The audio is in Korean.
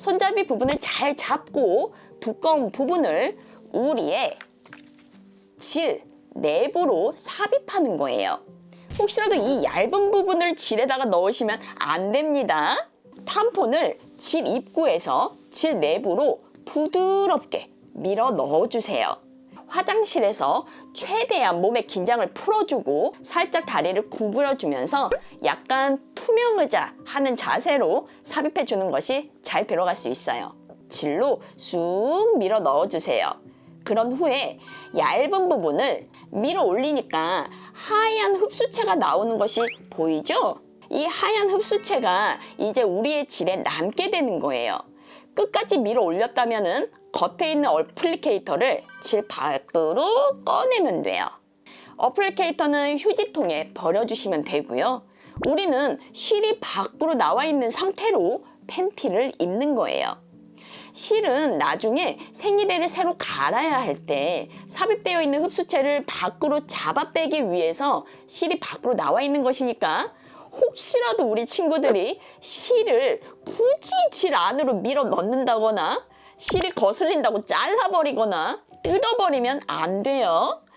손잡이 부분을 잘 잡고 두꺼운 부분을 우리의 질 내부로 삽입하는 거예요. 혹시라도 이 얇은 부분을 질에다가 넣으시면 안 됩니다. 탐폰을 질 입구에서 질 내부로 부드럽게 밀어 넣어주세요. 화장실에서 최대한 몸의 긴장을 풀어주고 살짝 다리를 구부려주면서 약간 투명 의자 하는 자세로 삽입해 주는 것이 잘 들어갈 수 있어요. 질로 쑥 밀어 넣어주세요. 그런 후에 얇은 부분을 밀어 올리니까 하얀 흡수체가 나오는 것이 보이죠? 이 하얀 흡수체가 이제 우리의 질에 남게 되는 거예요. 끝까지 밀어 올렸다면 은 겉에 있는 어플리케이터를 질 밖으로 꺼내면 돼요. 어플리케이터는 휴지통에 버려주시면 되고요. 우리는 실이 밖으로 나와 있는 상태로 팬티를 입는 거예요. 실은 나중에 생리대를 새로 갈아야 할 때 삽입되어 있는 흡수체를 밖으로 잡아 빼기 위해서 실이 밖으로 나와 있는 것이니까 혹시라도 우리 친구들이 실을 굳이 질 안으로 밀어 넣는다거나 실이 거슬린다고 잘라버리거나 뜯어버리면 안 돼요.